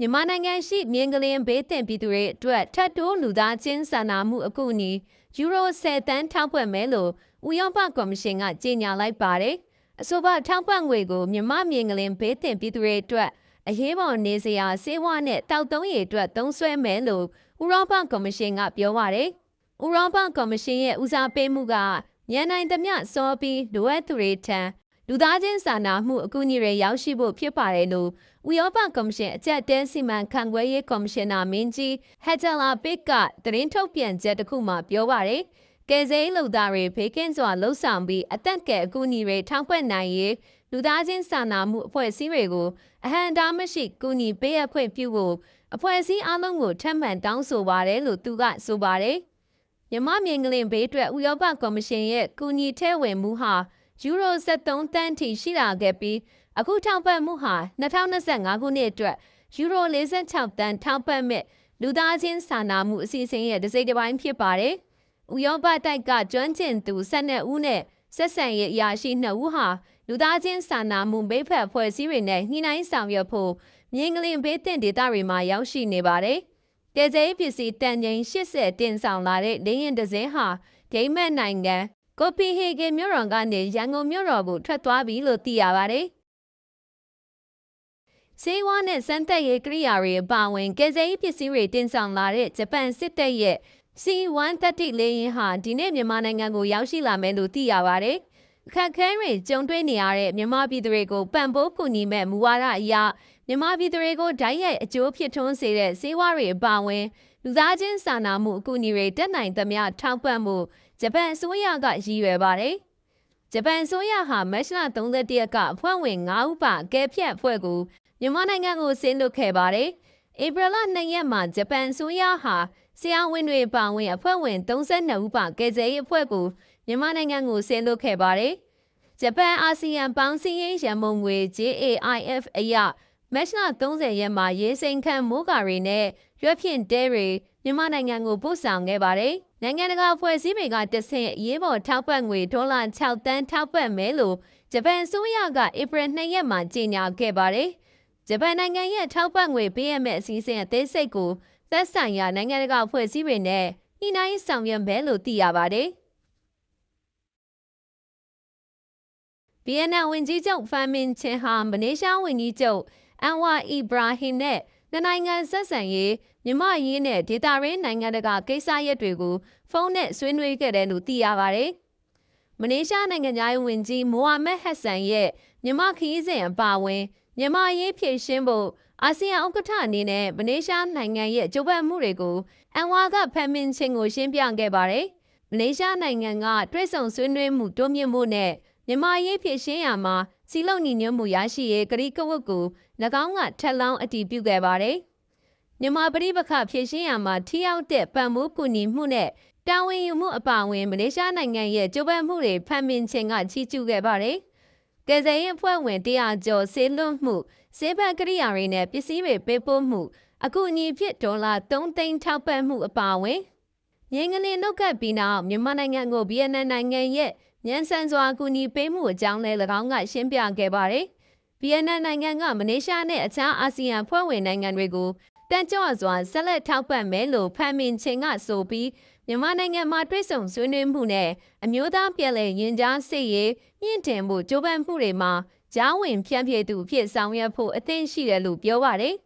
မြန်မာနိုင်ငံရှိမြင်းကလင်းဘေးသင့်ပြည်သူတွေအတွက်ထပ်တိုးလူသားချင်းစာနာမှုအကူအညီယူရို10တန်းထောက်ပံ့မယ်လို့ဥရောပကော်မရှင်ကကြေညာလိုက်ပါတယ်။အဆိုပါထောက်ပံ့ငွေကိုမြန်မာမြင်းကလင်းဘေးသင့်ပြည်သူတွေအတွက်အရေးပေါ်နေစရာစေဝါနဲ့တောက်သုံးရည်အတွက်သုံးစွဲမယ်လို့ဥရောပကော်မရှင်ကပြောပါတယ်။ဥရောပကော်မရှင်ရဲ့ဦးစားပေးမှုကညနိုင်သမျှစောပြီးလိုအပ်သူတွေထံ လူသားချင်းစာနာမှုအကူအညီတွေရောက်ရှိဖို့ဖြစ်ပါတယ်လို့ဥရောပကော်မရှင်အကြက်တဲစီမံခန့်ခွဲရေးကော်မရှင်နာမင်းကြီးဟက်ဂျလာပစ်ကသတင်းထုတ်ပြန်ချက်တစ်ခုမှပြောပါတယ်။ကယ်ဆယ်ရေးလုပ်သားတွေဖေးကင်းစွာလှုပ်ဆောင်ပြီးအသက်ကဲအကူအညီတွေထောက်ပံ့နိုင်ရေးလူသားချင်းစာနာမှုအဖွဲ့အစည်းတွေကိုအဟံတားမရှိကူညီပေးအပ်ခွင့်ပြုဖို့အဖွဲ့အစည်းအလုံးကိုထပ်မံတောင်းဆိုပါတယ်လို့သူကဆိုပါတယ်။မြမမြင်ကလင်ဘေးအတွက်ဥရောပကော်မရှင်ရဲ့ကူညီထဲဝင်မှုဟာ ယူရို73တန်းထိရှိလာခဲ့ပြီးအခုထောက်ပံ့မှုဟာ2025ခုနှစ်အတွက်ယူရို46တန်းထောက်ပံ့မဲ့လူသားချင်းစာနာမှုအစီအစဉ်ရဲ့တစ်စိတ်တစ်ပိုင်းဖြစ်ပါတယ်။ဥရောပတိုက်ကကျွမ်းကျင်သူ12ဦးနဲ့ဆက်ဆံရေးအရာရှိ2ဦးဟာလူသားချင်းစာနာမှုမိဖက်ဖွဲ့စည်းတွေနဲ့ညှိနှိုင်းဆောင်ရွက်ဖို့မြင်းကလင်ဘေးတင်ဒေသတွေမှာရောက်ရှိနေပါတယ်။ကယ်ဆယ်ရေးပစ္စည်းတန်ချိန်80တင်ဆောင်လာတဲ့လေရင်တစင်းဟာဒိမတ်နိုင်ငံ ကိုပီဟေဂင်မြို့တော်ကနေရန်ကုန်မြို့တော်ကိုထွက်သွားပြီလို့သိရပါတယ်။စေဝါနဲ့စမ်းသက်ရေးကိရိယာတွေအပါအဝင်ကယ်ဆယ်ရေးပစ္စည်းတွေတင်ဆောင်လာတဲ့ဂျပန်စစ်တပ်ရဲ့ C130 လေယာဉ်ဟာဒီနေ့မြန်မာနိုင်ငံကိုရောက်ရှိလာမယ်လို့သိရပါတယ်။ ခက်ခဲတွေကြုံတွေ့နေရတဲ့မြန်မာပြည်သူတွေကိုပံ့ပိုးကူညီမဲ့မူဝါဒအရမြန်မာပြည်သူတွေကိုဓာတ်ရိုက်အကျိုးဖြစ်ထွန်းစေတဲ့စေဝါတွေအပါအဝင်လူသားချင်းစာနာမှုအကူအညီတွေတက်နိုင်သမျှထောက်ပံ့မှုဂျပန်အစိုးရကရည်ရွယ်ပါတယ်။ဂျပန်အစိုးရဟာမတ်လ31ရက်ကအဖွဲ့ဝင်9ဦးပါကဲဖြတ်အဖွဲ့ကိုမြန်မာနိုင်ငံကိုဆင်းလွတ်ခဲ့ပါတယ်။ဧပြီလ2ရက်မှာဂျပန်အစိုးရဟာ ဆရာဝန်တွေပါဝင်အဖွဲ့ဝင်32ဦးပါကဲဆယ်ရေးအဖွဲ့ကိုမြန်မာနိုင်ငံကိုဆင်းလွတ်ခဲ့ပါတယ်။ဂျပန်အာဆီယံပေါင်းစည်းရေးရန်မုံငွေ JAIF အရမတ်လ30ရက်မှာရေးစိန်ခန့်မိုးကာရီနဲ့ရွက်ဖြင့်တဲတွေမြန်မာနိုင်ငံကိုပို့ဆောင်ခဲ့ပါတယ်။နိုင်ငံတကာဖွဲ့စည်းတွေကတဆင့်ရေးပေါ်ထောက်ပံ့ငွေဒေါ်လာ6တန်းထောက်ပံ့မယ်လို့ဂျပန်အစိုးရကဧပြီ2ရက်မှာကြေညာခဲ့ပါတယ်။ဂျပန်နိုင်ငံရဲ့ထောက်ပံ့ငွေပေးရမယ့်အစီအစဉ်အသေးစိတ်ကို သက်ဆိုင်ရာနိုင်ငံတကာဖွဲ့စည်းတွေနဲ့ညှိနှိုင်းဆောင်ရွက်မယ်လို့သိရပါတယ်။ VN ဝန်ကြီးချုပ်ဖန်မင်ချင်ဟာမလေးရှားဝန်ကြီးချုပ်အန်ဝါအီဘရာဟင်နဲ့နှစ်နိုင်ငံဆက်ဆံရေးမြမရေးနဲ့ဒေတာရင်းနိုင်ငံတကာကိစ္စရပ်တွေကိုဖုန်းနဲ့ဆွေးနွေးခဲ့တယ်လို့သိရပါတယ်။မလေးရှားနိုင်ငံသားရေးဝန်ကြီးမိုဟာမက်ဟက်ဆန်ရဲ့မြမခရီးစဉ်အပါအဝင်မြမရေးဖြည့်ရှင်းဖို့ အာဆီယံဥက္ကဋ္ဌအနေနဲ့မလေးရှားနိုင်ငံရဲ့ကြိုးပမ်းမှုတွေကိုအန်ဝါကဖန်မင်ချင်းကိုရှင်းပြခဲ့ပါတယ်။မလေးရှားနိုင်ငံကတွဲဆောင်ဆွေးနွေးမှုတိုးမြင့်မှုနဲ့မြမရေးဖြည့်ရှင်းရမှာစီလုံညီညွတ်မှုရရှိရေးကတိကဝတ်ကို၎င်းကထက်လောင်းအတည်ပြုခဲ့ပါတယ်။မြန်မာပြည်ပခဖြည့်ရှင်းရမှာထိရောက်တဲ့ပံ့ပိုးကူညီမှုနဲ့တာဝန်ယူမှုအပါအဝင်မလေးရှားနိုင်ငံရဲ့ကြိုးပမ်းမှုတွေဖန်မင်ခြင်းကချီးကျူးခဲ့ပါတယ်။ ကယ်ဆယ်ရေးအဖွဲ့ဝင်တရားကျော်ဆေးလွတ်မှုစေဘက်ကရိယာတွေနဲ့ပစ္စည်းတွေပေးပို့မှုအကူအညီဖြစ်ဒေါ်လာ3သိန်းထောက်ပံ့မှုအပါအဝင်ငင်းကလေးနှုတ်ကပ်ပြီးနောက်မြန်မာနိုင်ငံကိုဗီယက်နမ်နိုင်ငံရဲ့ညံဆန်စွာကူညီပေးမှုအကြောင်းလည်း၎င်းကရှင်းပြခဲ့ပါတယ်။ဗီယက်နမ်နိုင်ငံကမလေးရှားနဲ့အခြားအာဆီယံဖွဲ့ဝင်နိုင်ငံတွေကို တန်ကြော့စွာဆက်လက်ထောက်ပံ့မယ်လို့ဖန်မင်ချင်းကဆိုပြီးမြန်မာနိုင်ငံမှာတွဲဆုံဆွေးနွေးမှုနဲ့အမျိုးသားပြည်လဲရင်ကြားစစ်ရေးမြင့်တင်မှုကြိုးပမ်းမှုတွေမှာကြားဝင်ဖြန့်ဖြေသူဖြစ်ဆောင်ရွက်ဖို့အသင့်ရှိတယ်လို့ပြောပါတယ်။